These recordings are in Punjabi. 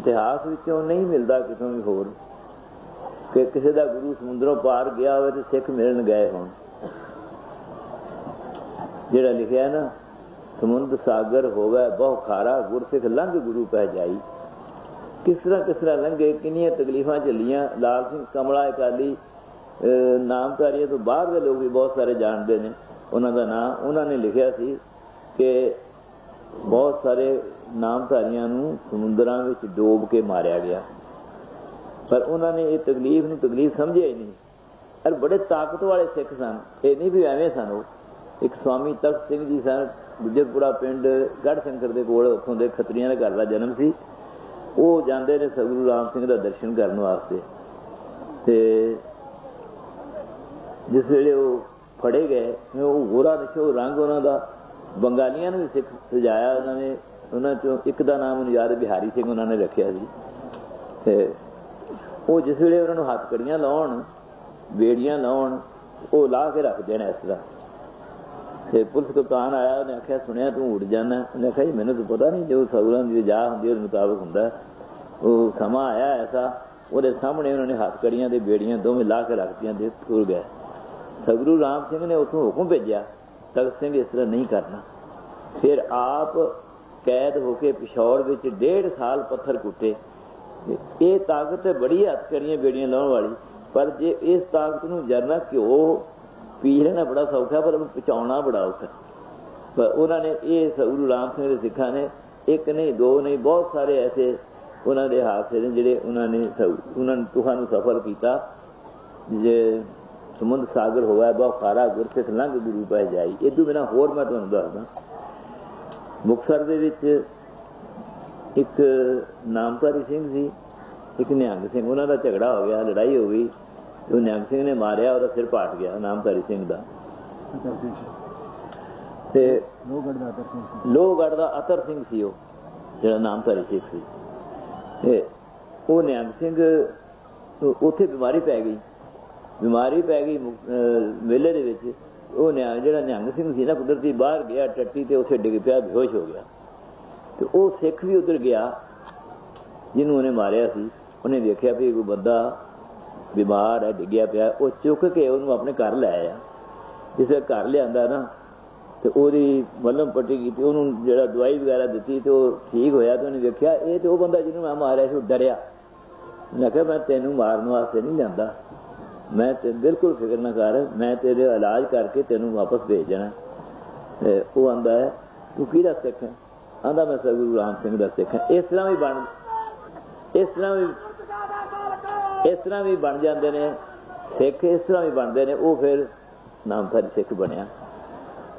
ਇਤਿਹਾਸ ਵਿੱਚੋਂ ਨਹੀਂ ਮਿਲਦਾ ਕਿਤੋਂ ਵੀ ਹੋਰ ਕਿ ਕਿਸੇ ਦਾ ਗੁਰੂ ਸਮੁੰਦਰੋਂ ਪਾਰ ਗਿਆ ਹੋਵੇ ਤੇ ਸਿੱਖ ਮਿਲਣ ਗਏ ਹੋਣ। ਜਿਹੜਾ ਲਿਖਿਆ ਨਾ, ਸਮੁੰਦ ਸਾਗਰ ਹੋਵੇ, ਬਹੁ ਖਾਰਾ, ਗੁਰਸਿੱਖ ਲੰਘ ਗੁਰੂ ਪੈ ਜਾਈ। ਕਿਸ ਤਰ੍ਹਾਂ ਕਿਸ ਤਰ੍ਹਾਂ ਲੰਘੇ, ਕਿੰਨੀਆਂ ਤਕਲੀਫਾਂ ਝੱਲੀਆਂ, ਲਾਲ ਸਿੰਘ ਕਮਲਾ ਅਕਾਲੀ ਨਾਮਕਾਰੀਆਂ ਤੋਂ ਬਾਹਰ ਦੇ ਲੋਕ ਵੀ ਬਹੁਤ ਸਾਰੇ ਜਾਣਦੇ ਨੇ। ਉਹਨਾਂ ਦਾ ਨਾਮ ਉਹਨਾਂ ਨੇ ਲਿਖਿਆ ਸੀ ਕਿ ਬਹੁਤ ਸਾਰੇ ਨਾਮਧਾਰੀਆਂ ਨੂੰ ਸਮੁੰਦਰਾਂ ਵਿੱਚ ਡੋਬ ਕੇ ਮਾਰਿਆ ਗਿਆ। ਪਰ ਉਹਨਾਂ ਨੇ ਇਹ ਤਕਲੀਫ ਨੂੰ ਤਕਲੀਫ ਸਮਝਿਆ ਹੀ ਨਹੀਂ। ਅਰ ਬੜੇ ਤਾਕਤ ਵਾਲੇ ਸਿੱਖ ਸਨ। ਇਹ ਨਹੀਂ ਵੀ ਐਵੇਂ ਸਨ ਉਹ। ਇੱਕ ਸਵਾਮੀ ਤਖਤ ਸਿੰਘ ਜੀ ਸਨ, ਗੁਜਰਪੁਰਾ ਪਿੰਡ ਗੜ ਸ਼ੰਕਰ ਦੇ ਕੋਲ, ਉੱਥੋਂ ਦੇ ਖੱਤਰੀਆਂ ਦੇ ਘਰ ਦਾ ਜਨਮ ਸੀ। ਉਹ ਜਾਂਦੇ ਨੇ ਸਤਿਗੁਰੂ ਰਾਮ ਸਿੰਘ ਦਾ ਦਰਸ਼ਨ ਕਰਨ ਵਾਸਤੇ। ਤੇ ਜਿਸ ਵੇਲੇ ਉਹ ਫੜੇ ਗਏ, ਉਹ ਗੋਰਾ ਨਿਸ਼ੋ ਰੰਗ ਉਹਨਾਂ ਦਾ ਬੰਗਾਲੀਆਂ ਨੂੰ ਵੀ ਸਿੱਖ ਸਜਾਇਆ ਉਹਨਾਂ ਨੇ, ਉਹਨਾਂ ਚੋਂ ਇੱਕ ਦਾ ਨਾਮ ਮੈਨੂੰ ਯਾਦ ਬਿਹਾਰੀ ਸਿੰਘ ਉਹਨਾਂ ਨੇ ਰੱਖਿਆ ਸੀ। ਤੇ ਉਹ ਜਿਸ ਵੇਲੇ ਉਹਨਾਂ ਨੂੰ ਹੱਥ ਕੜੀਆਂ ਲਾਉਣ, ਬੇੜੀਆਂ ਲਾਉਣ, ਉਹ ਲਾ ਕੇ ਰੱਖ ਦੇਣਾ ਇਸ ਤਰ੍ਹਾਂ। ਤੇ ਪੁਲਿਸ ਕਪਤਾਨ ਆਇਆ, ਉਹਨੇ ਆਖਿਆ, ਸੁਣਿਆ, ਤੂੰ ਉੱਡ ਜਾਣਾ ਉਹਨੇ ਆਖਿਆ, ਜੀ, ਮੈਨੂੰ ਤਾਂ ਪਤਾ ਨਹੀਂ ਜੋ ਸਗਲਾਂ ਦੀ ਜਾ ਹੁੰਦੀ ਉਹਦੇ ਮੁਤਾਬਕ ਹੁੰਦਾ ਉਹ ਸਮਾਂ ਆਇਆ ਐਸਾ, ਉਹਦੇ ਸਾਹਮਣੇ ਉਹਨਾਂ ਨੇ ਹੱਥ ਕੜੀਆਂ ਤੇ ਬੇੜੀਆਂ ਦੋਵੇਂ ਲਾ ਕੇ ਰੱਖਤੀਆਂ ਤੇ ਤੁਰ ਗਏ। ਸਗਰੂ ਰਾਮ ਸਿੰਘ ਨੇ ਉਥੋਂ ਹੁਕਮ ਭੇਜਿਆ ਤਖਤ ਸਿੰਘ ਇਸ ਤਰ੍ਹਾਂ ਨਹੀਂ ਕਰਨਾ। ਫਿਰ ਆਪ ਕੈਦ ਹੋ ਕੇ ਪਿਸ਼ੌਰ ਵਿੱਚ ਡੇਢ ਸਾਲ ਪੱਥਰ ਕੁੱਟੇ। ਇਹ ਤਾਕਤ ਬੜੀ ਹੱਥ ਬੇੜੀਆਂ ਲਾਉਣ ਵਾਲੀ। ਪਰ ਜੇ ਇਸ ਤਾਕਤ ਨੂੰ ਜਰਨਾ ਘਿਓ ਪੀ ਲੈਣਾ ਬੜਾ ਸੌਖਾ, ਪਰ ਪਹੁੰਚਾਉਣਾ ਬੜਾ ਔਖਾ। ਪਰ ਉਹਨਾਂ ਨੇ ਇਹ ਗੁਰੂ ਰਾਮ ਸਿੰਘ ਦੇ ਸਿੱਖਾਂ ਨੇ, ਇੱਕ ਨਹੀਂ, ਦੋ ਨਹੀਂ, ਬਹੁਤ ਸਾਰੇ ਐਸੇ ਉਹਨਾਂ ਦੇ ਹਾਦਸੇ ਨੇ ਜਿਹੜੇ ਉਹਨਾਂ ਨੇ ਉਹਨਾਂ ਨੇ ਤੁਹਾਨੂੰ ਸਫਲ ਕੀਤਾ। ਜੇ ਸਮੁੰਦ ਸਾਗਰ ਹੋਇਆ ਬਹੁ ਖਾਰਾ ਗੁਰਸਿੱਖ ਲੰਘ ਗੁਰੂ ਪੈ ਜਾਈ। ਇਹ ਤੋਂ ਬਿਨਾ ਹੋਰ ਮੈਂ ਤੁਹਾਨੂੰ ਦੱਸਦਾ ਮੁਕਸਰ ਦੇ ਵਿੱਚ ਇੱਕ ਨਾਮਧਾਰੀ ਸਿੰਘ ਸੀ, ਇੱਕ ਨਿਹੰਗ ਸਿੰਘ। ਉਹਨਾਂ ਦਾ ਝਗੜਾ ਹੋ ਗਿਆ, ਲੜਾਈ ਹੋ ਗਈ। ਉਹ ਨਿਹੰਗ ਸਿੰਘ ਨੇ ਮਾਰਿਆ ਉਹਦਾ ਸਿਰ ਪਾਟ ਗਿਆ, ਨਾਮਧਾਰੀ ਸਿੰਘ ਦਾ। ਤੇ ਲੋਹਗੜ੍ਹ ਦਾ ਅਦਰ ਸਿੰਘ ਲੋਹਗੜ੍ਹ ਦਾ ਅਤਰ ਸਿੰਘ ਸੀ ਉਹ, ਜਿਹੜਾ ਨਾਮਧਾਰੀ ਸਿੰਘ ਸੀ। ਤੇ ਉਹ ਨਿਹੰਗ ਸਿੰਘ ਉੱਥੇ ਬਿਮਾਰੀ ਪੈ ਗਈ। ਬਿਮਾਰੀ ਪੈ ਗਈ ਮੇਲੇ ਦੇ ਵਿੱਚ। ਉਹ ਨਿਹੰਗ ਜਿਹੜਾ ਨਿਹੰਗ ਸਿੰਘ ਸੀ ਨਾ ਕੁਦਰਤੀ, ਬਾਹਰ ਗਿਆ ਟੱਟੀ ਤੇ ਉੱਥੇ ਡਿੱਗ ਪਿਆ, ਬੇਹੋਸ਼ ਹੋ ਗਿਆ। ਤੇ ਉਹ ਸਿੱਖ ਵੀ ਉਧਰ ਗਿਆ, ਜਿਹਨੂੰ ਉਹਨੇ ਮਾਰਿਆ ਸੀ। ਉਹਨੇ ਵੇਖਿਆ ਵੀ ਕੋਈ ਬੰਦਾ ਬਿਮਾਰ ਹੈ, ਡਿੱਗਿਆ ਪਿਆ। ਉਹ ਚੁੱਕ ਕੇ ਉਹਨੂੰ ਆਪਣੇ ਘਰ ਲੈ ਆਇਆ। ਜਿਸੇ ਘਰ ਲਿਆਂਦਾ ਨਾ, ਤੇ ਉਹਦੀ ਮਲਮ ਪੱਟੀ ਕੀਤੀ, ਉਹਨੂੰ ਜਿਹੜਾ ਦਵਾਈ ਵਗੈਰਾ ਦਿੱਤੀ ਤੇ ਉਹ ਠੀਕ ਹੋਇਆ ਤੇ ਉਹਨੇ ਵੇਖਿਆ, ਇਹ ਤੇ ਉਹ ਬੰਦਾ ਜਿਹਨੂੰ ਮੈਂ ਮਾਰਿਆ ਸੀ, ਉਹ ਡਰਿਆ। ਮੈਂ ਕਿਹਾ, ਮੈਂ ਤੈਨੂੰ ਮਾਰਨ ਵਾਸਤੇ ਨਹੀਂ ਜਾਂਦਾ ਮੈਂ ਤੇ ਬਿਲਕੁਲ ਫਿਕਰ ਨਾ ਕਰ, ਮੈਂ ਤੇਰੇ ਇਲਾਜ ਕਰਕੇ ਤੈਨੂੰ ਵਾਪਸ ਭੇਜ ਜਾਣਾ ਤੇ ਉਹ ਆਂਦਾ ਹੈ, ਤੂੰ ਕਿਹਦਾ ਸਿੱਖ ਹੈ? ਆਂਦਾ, ਮੈਂ ਸਤਿਗੁਰੂ ਰਾਮ ਸਿੰਘ ਦਾ ਸਿੱਖ ਹਾਂ। ਇਸ ਤਰ੍ਹਾਂ ਵੀ ਬਣ, ਇਸ ਤਰ੍ਹਾਂ ਵੀ, ਇਸ ਤਰ੍ਹਾਂ ਵੀ ਬਣ ਜਾਂਦੇ ਨੇ, ਸਿੱਖ ਇਸ ਤਰ੍ਹਾਂ ਵੀ ਬਣਦੇ ਨੇ, ਉਹ ਫਿਰ ਨਾਮਧਾਰੀ ਸਿੱਖ ਬਣਿਆ।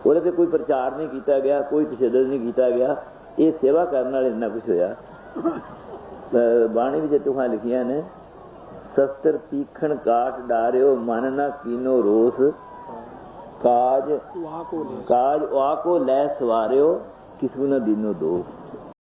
ਉਹਦੇ ਤੇ ਕੋਈ ਪ੍ਰਚਾਰ ਨਹੀਂ ਕੀਤਾ ਗਿਆ, ਕੋਈ ਤਸ਼ੱਦਦ ਨਹੀਂ ਕੀਤਾ ਗਿਆ। ਇਹ ਸੇਵਾ ਕਰਨ ਨਾਲ ਇੰਨਾ ਕੁਝ ਹੋਇਆ। ਬਾਣੀ ਵਿੱਚ ਤੁਹਾਂ ਲਿਖੀਆਂ ਨੇ ਸ਼ਸਤਰ ਤੀਖਣ ਕਾਟ ਡਾਰਿਓ ਮਨ ਨਾ ਕੀਨੋ ਰੋਸ। ਕਾਜ ਕਾਜ ਆ ਕੋ ਲੈ ਸਵਾਰਿਓ ਕਿਸੂ ਨਾ ਦੀਨੋ ਦੋਸ